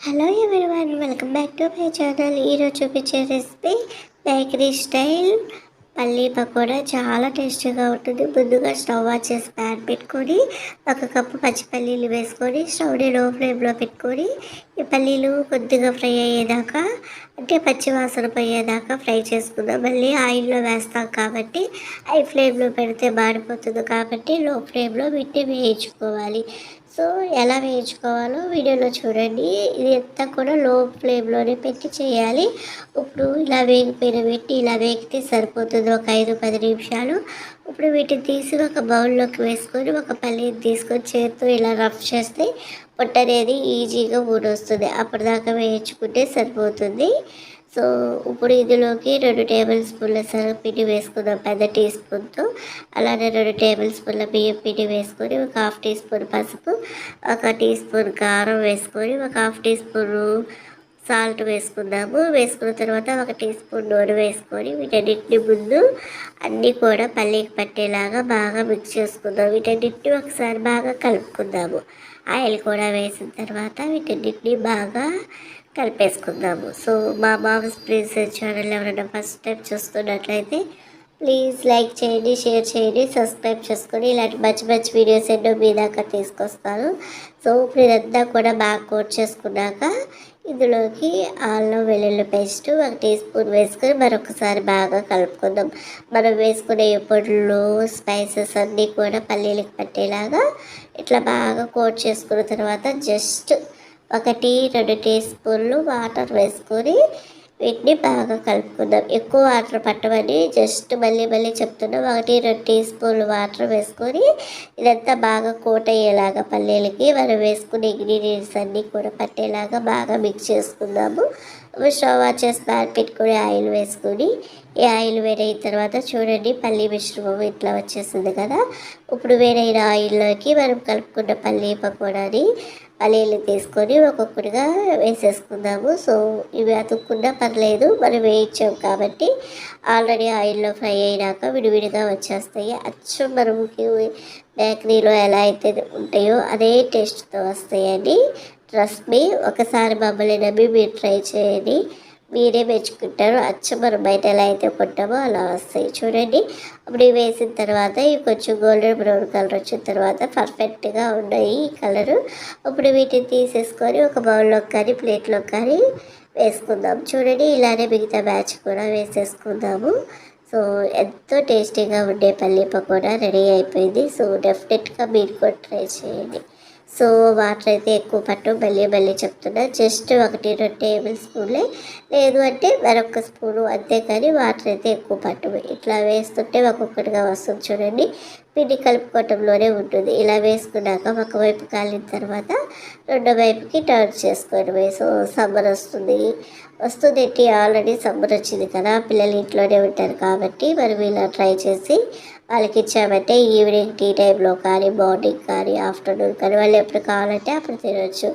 Hello everyone welcome back to my channel ఈరోజు చూపించే recipe bakery style పల్లీ పకోడా చాలా టేస్టీగా ఉంటుంది. ముందుగా స్టవ్ ఆన్ చేసి ప్యాన్ పెట్టుకొని ఒక కప్పు పచ్చి పల్లీలు వేసుకొని స్టవ్ని లో ఫ్లేమ్లో పెట్టుకొని ఈ పల్లీలు కొద్దిగా ఫ్రై అయ్యేదాకా అంటే పచ్చి వాసన పోయేదాకా ఫ్రై చేసుకుందాం. మళ్ళీ ఆయిల్లో వేస్తాం కాబట్టి హై ఫ్లేమ్లో పెడితే మాడిపోతుంది కాబట్టి లో ఫ్లేమ్లో మిట్టి వేయించుకోవాలి. సో ఎలా వేయించుకోవాలో వీడియోలో చూడండి. ఇది అంతా కూడా లో ఫ్లేమ్లోనే పెట్టి చేయాలి. ఇప్పుడు ఇలా వేగిపోయిన పెట్టి ఇలా వేగితే సరిపోతుంది ఒక ఐదు పది నిమిషాలు. ఇప్పుడు వీటిని తీసి ఒక బౌల్లోకి వేసుకొని ఒక పల్లీని తీసుకొని చేతితో ఇలా రఫ్ చేస్తే పొట్ట అనేది ఈజీగా ఊడొస్తుంది. అప్పటిదాకా వేయించుకుంటే సరిపోతుంది. సో ఇప్పుడు ఇందులోకి రెండు టేబుల్ స్పూన్ల పిండి వేసుకుందాం. పెద్ద టీ స్పూన్తో అలానే రెండు టేబుల్ స్పూన్ల బియ్యం పిండి వేసుకొని ఒక హాఫ్ టీ స్పూన్ పసుపు ఒక టీ స్పూన్ కారం వేసుకొని ఒక హాఫ్ టీ స్పూన్ సాల్ట్ వేసుకుందాము. వేసుకున్న తర్వాత ఒక టీ స్పూన్ నూనె వేసుకొని వీటన్నిటిని ముందు అన్నీ కూడా పల్లీకి పట్టేలాగా బాగా మిక్స్ చేసుకుందాం. వీటన్నిటిని ఒకసారి బాగా కలుపుకుందాము. ఆయిల్ కూడా వేసిన తర్వాత వీటన్నిటిని బాగా కలిపేసుకుందాము. సో మా మామస్ ప్లీజ్ ఛానల్ ఎవరైనా ఫస్ట్ టైం చూస్తున్నట్లయితే ప్లీజ్ లైక్ చేయండి షేర్ చేయండి సబ్స్క్రైబ్ చేసుకొని ఇలాంటి మంచి మంచి వీడియోస్ ఎన్నో మీ దాకా తీసుకొస్తాను. సో ఇప్పుడు ఇదంతా కూడా బాగా కోట్ చేసుకున్నాక ఇందులోకి అల్లం వెల్లుల్లి పేస్ట్ ఒక టీ స్పూన్ వేసుకొని మరొకసారి బాగా కలుపుకుందాం. మనం వేసుకునే పొడులు స్పైసెస్ అన్నీ కూడా పల్లీలకు పట్టేలాగా ఇట్లా బాగా కోట్ చేసుకున్న తర్వాత జస్ట్ ఒకటి రెండు టీ స్పూన్లు వాటర్ వేసుకొని వీటిని బాగా కలుపుకుందాం. ఎక్కువ వాటర్ పట్టమని జస్ట్ మళ్ళీ మళ్ళీ చెప్తున్నాం. ఒకటి రెండు టీ స్పూన్లు వాటర్ వేసుకొని ఇదంతా బాగా కోట్ అయ్యేలాగా పల్లీలకి మనం వేసుకునే ఇంగ్రీడియంట్స్ అన్నీ కూడా పట్టేలాగా బాగా మిక్స్ చేసుకుందాము. స్టవ్ ఆన్ ప్యాన్ పెట్టుకొని ఆయిల్ వేసుకొని ఈ ఆయిల్ వేడైన తర్వాత చూడండి పల్లీ మిశ్రమం ఇట్లా వచ్చేసింది కదా. ఇప్పుడు వేడైన ఆయిల్లోకి మనం కలుపుకున్న పల్లీ పకోడాని పల్లీలు తీసుకొని ఒక్కొక్కటిగా వేసేసుకుందాము. సో ఇవి అతుక్కున్నా పర్లేదు మనం వేయించాం కాబట్టి ఆల్రెడీ ఆయిల్లో ఫ్రై అయినాక విడివిడిగా వచ్చేస్తాయి. అచ్చం మనకి బేకరీలో ఎలా అయితే ఉంటాయో అదే టేస్ట్తో వస్తాయండి. ట్రస్ట్ మీ ఒకసారి మమ్మల్ని నమ్మి మీరు ట్రై చేయండి. మీరే మెచ్చుకుంటారు. అచ్చ మనం బయట ఎలా అయితే కొట్టామో అలా వస్తాయి. చూడండి. అప్పుడు వేసిన తర్వాత ఇవి కొంచెం గోల్డెన్ బ్రౌన్ కలర్ వచ్చిన తర్వాత పర్ఫెక్ట్గా ఉన్నాయి ఈ కలరు. అప్పుడు వీటిని తీసేసుకొని ఒక బౌల్లో కానీ ప్లేట్లో కానీ వేసుకుందాం. చూడండి. ఇలానే మిగతా బ్యాచ్ కూడా వేసేసుకుందాము. సో ఎంతో టేస్టీగా ఉండే పల్లీ పకోడా రెడీ అయిపోయింది. సో డెఫినెట్గా మీరు కూడా ట్రై చేయండి. సో వాటర్ అయితే ఎక్కువ పట్టు మళ్ళీ మళ్ళీ చెప్తున్నా. జస్ట్ ఒకటి రెండు టేబుల్ స్పూన్లే. లేదు అంటే మరొక స్పూను అంతే కానీ వాటర్ అయితే ఎక్కువ పట్టు ఇట్లా వేస్తుంటే ఒక్కొక్కటిగా వస్తుంది చూడండి. పిండి కలుపుకోవటంలోనే ఉంటుంది. ఇలా వేసుకున్నాక ఒకవైపు కాలిన తర్వాత రెండో వైపుకి టర్న్ చేసుకోవడమే. సో సమ్మర్ వస్తుంది. వస్తుంది ఏంటి ఆల్రెడీ సమ్మర్ వచ్చింది కదా. పిల్లలు ఇంట్లోనే ఉంటారు కాబట్టి మనం ఇలా ట్రై చేసి వాళ్ళకి ఇచ్చామంటే ఈవినింగ్ టీ టైంలో కానీ మార్నింగ్ కానీ ఆఫ్టర్నూన్ కానీ వాళ్ళు ఎప్పుడు కావాలంటే అప్పుడు తినవచ్చు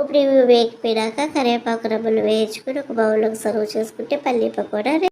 ఇప్పుడు ఇవి వేగిపోయినాక కరివేపాకు రమ్మలు వేయించుకొని ఒక బౌల్లోకి సర్వ్ చేసుకుంటే పల్లీ పకోడా